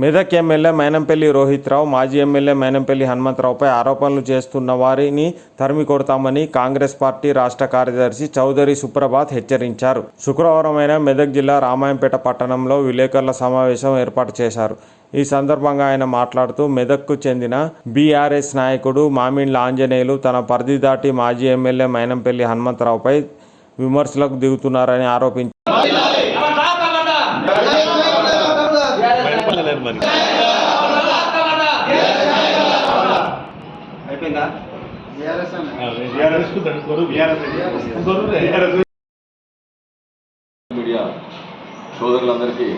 Medak MLA Mynampally Rohit Rao మాజీ MLA Mynampally హనుమంతరావుపై ఆరోపణలు చేస్తున్న వారిని తరిమి కొడతామని కాంగ్రెస్ పార్టీ రాష్ట్ర కార్యదర్శి చౌదరి సుప్రభాత్ హెచ్చరించారు. శుక్రవారం ఆయన మెదక్ జిల్లా రామాయంపేట పట్టణంలో విలేకరుల సమావేశం ఏర్పాటు చేశారు. ఈ సందర్భంగా ఆయన మాట్లాడుతూ మెదక్కు చెందిన బీఆర్ఎస్ నాయకుడు మామిండ్ల ఆంజనేయులు తన పరిధి దాటి మాజీ ఎమ్మెల్యే మైనంపల్లి హనుమంతరావుపై విమర్శలకు దిగుతున్నారని ఆరోపించారు. అయిపోయిందా? మీడియా సోదరులందరికీ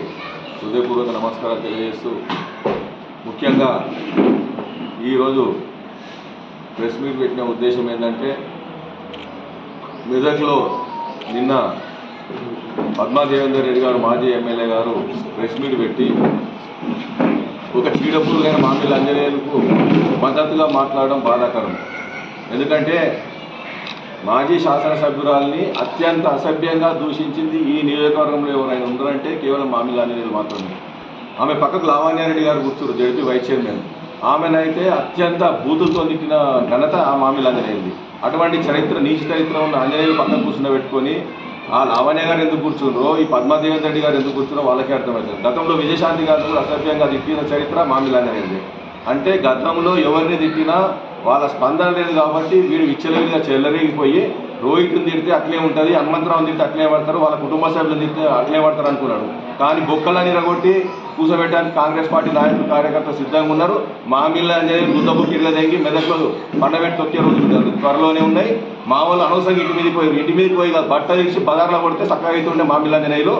హృదయపూర్వక నమస్కారాలు తెలియజేస్తూ ముఖ్యంగా ఈరోజు ప్రెస్ మీట్ పెట్టిన ఉద్దేశం ఏంటంటే మెదక్లో నిన్న పద్మాదేవేందర్ రెడ్డి గారు మాజీ ఎమ్మెల్యే గారు ప్రెస్ మీట్ పెట్టి ఒక చీడపురుగైన మామిళ్ళ అంజనేయులకు మద్దతుగా మాట్లాడడం బాధాకరం. ఎందుకంటే మాజీ శాసనసభ్యురాల్ని అత్యంత అసభ్యంగా దూషించింది ఈ నియోజకవర్గంలో ఎవరైనా ఉందరంటే కేవలం మామిళ్ళ అంజనేయులు మాత్రమే. ఆమె పక్కకు లావణ్యారెడ్డి గారు కూర్చురు జడ్పీ వైస్ చైర్మన్. ఆమెనైతే అత్యంత బూతులతో నిండిన ఘనత ఆ మామిళ్ళ అంజనేయులది అటువంటి చరిత్ర నీచ చరిత్ర ఉన్న అంజనేయులు పక్కన కూర్చుండబెట్టుకొని ఆ లావణ్య గారు ఎందుకు కూర్చున్నారో ఈ పద్మాదేవి రెడ్డి గారు ఎందుకు కూర్చున్నారో వాళ్ళకే అర్థమవుతుంది. గతంలో విజయశాంతి గారు కూడా అసభ్యంగా తిట్టిన చరిత్ర మామిళ్ళ అంటే గతంలో ఎవరిని తిట్టినా వాళ్ళ స్పందన లేదు కాబట్టి వీడు విచ్చలవిడిగా చెల్లరిగిపోయి రోహిత్ని తిడితే అట్లే ఉంటుంది హనుమంతరావు తిడితే అట్లే పడతారు వాళ్ళ కుటుంబ సభ్యులను తిడితే అట్లే పడతారు అనుకున్నాడు. కానీ బొక్కలని రగొట్టి కూసబెట్టడానికి కాంగ్రెస్ పార్టీ నాయకులు కార్యకర్తలు సిద్ధంగా ఉన్నారు. మామిళ్ళ అనేది గుద్దపు కిరగదెంగి మెదక్లో పండబెట్టి తొక్కే రోజులు త్వరలోనే ఉన్నాయి. మా వాళ్ళు అనవసరంగా ఇంటి మీదకి పోయి ఇంటి మీదకి పోయి కాదు, బట్ట తీసి బజార్లో కొడితే చక్కగా అవుతుండే మామిళ్ళ అంజనేయులు.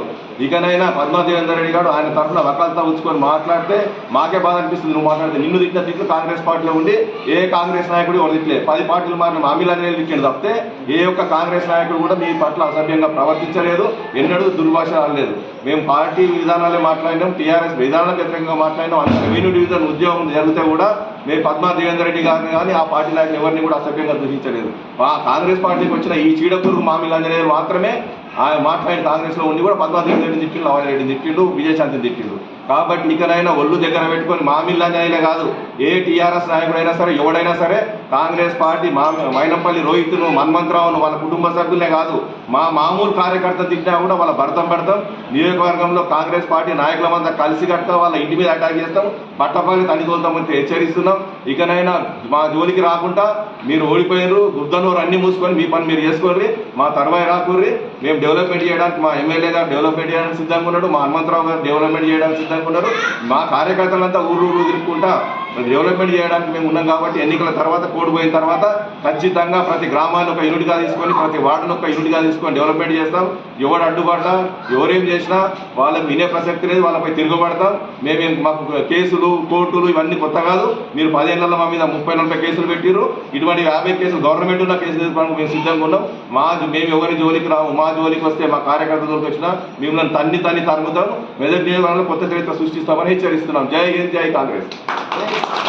ఇకనైనా పద్మాదేవేందర్ రెడ్డి గారు ఆయన తరఫున వకాలతా ఉంచుకొని మాట్లాడితే మాకే బాధ అనిపిస్తుంది. నువ్వు మాట్లాడితే నిన్ను తిట్టిన తిట్లు కాంగ్రెస్ పార్టీలో ఉండి ఏ కాంగ్రెస్ నాయకుడు ఎవరు తిట్లే పది పార్టీలు మారిన మామిళ్ళ అంజనేయులు తిట్టాడు తప్పితే ఏ ఒక్క కాంగ్రెస్ నాయకుడు కూడా మీ పట్ల అసభ్యంగా ప్రవర్తించలేదు ఎన్నడూ దుర్భాష రాలేదు మేము పార్టీ విధానాలే మాట్లాడినాం టీఆర్ఎస్ విధానాల వ్యతిరేకంగా మాట్లాడినాం అంత రెవెన్యూ డివిజన్ ఉద్యోగం జరిగితే కూడా మేము పద్మా దేవేందర్ రెడ్డి గారిని కానీ ఆ పార్టీ నాయకులు ఎవరిని కూడా అసభ్యంగా దూషించలేదు మా కాంగ్రెస్ పార్టీకి వచ్చిన ఈ చీడపురుగు మామిళ్ళ అంజనేయులు మాత్రమే ఆయన మాట్లాడిన కాంగ్రెస్లో ఉండి కూడా పద్మా దేవేందర్ రెడ్డిని తిట్టిండు లవణ్ రెడ్డిని తిట్టిండు విజయశాంతిని తిట్టిండు కాబట్టి ఇకనైనా ఒళ్ళు దగ్గర పెట్టుకొని మామిల్లాని అంజనేయులే కాదు ఏ టీఆర్ఎస్ నాయకుడైనా సరే ఎవడైనా సరే కాంగ్రెస్ పార్టీ మా మైనంపల్లి రోహిత్ను మన్మంతరావును వాళ్ళ కుటుంబ సభ్యులే కాదు మా మామూలు కార్యకర్త తిట్టినా కూడా వాళ్ళ భర్తం పెడతాం. నియోజకవర్గంలో కాంగ్రెస్ పార్టీ నాయకులమంతా కలిసి కడతాం వాళ్ళ ఇంటి మీద అటాక్ చేస్తాం. పట్టపల్లి తనితోలుతామని హెచ్చరిస్తున్నాం. ఇకనైనా మా జోలికి రాకుండా మీరు ఓడిపోయారు గుద్దనూరు అన్ని మూసుకొని మీ పని మీరు చేసుకోర్రి మా తర్వాయి రాకుర్రి. మేము డెవలప్మెంట్ చేయడానికి మా ఎమ్మెల్యే గారు డెవలప్మెంట్ చేయడానికి సిద్ధంగా ఉన్నాడు మా హనుమంతరావు గారు డెవలప్మెంట్ చేయడానికి సిద్ధంగా అనుకున్నారు. మా కార్యకర్తలంతా ఊరు ఊరు తిరుగుకుంటా డెవలప్మెంట్ చేయడానికి మేము ఉన్నాం కాబట్టి ఎన్నికల తర్వాత కోడ్ పోయిన తర్వాత ఖచ్చితంగా ప్రతి గ్రామాన్ని ఒక యూనిట్గా తీసుకొని ప్రతి వార్డును ఒక యూనిట్గా తీసుకొని డెవలప్మెంట్ చేస్తాం. ఎవరు అడ్డుపడ్డా ఎవరేం చేసినా వాళ్ళకి వినే ప్రసక్తి లేదు వాళ్ళపై తిరుగుబడతాం. మేమేం మాకు కేసులు కోర్టులు ఇవన్నీ కొత్త కాదు. మీరు పదేళ్ళలో మా మీద ముప్పై నలభై కేసులు పెట్టిరు ఇటువంటి యాభై కేసులు గవర్నమెంట్ ఉన్న కేసులు తీసుకోవడానికి మేము సిద్ధంగా ఉన్నాం. మా మేము ఎవరి జోలికి రాము మా జోలికి వస్తే మా కార్యకర్త జోలికి వచ్చినా మిమ్మల్ని తన్ని తన్ని తరుగుతాం మెదక్ నియోజకవర్గంలో కొత్త చరిత్ర సృష్టిస్తామని హెచ్చరిస్తున్నాం. జై హింద్ జై కాంగ్రెస్. Thank you.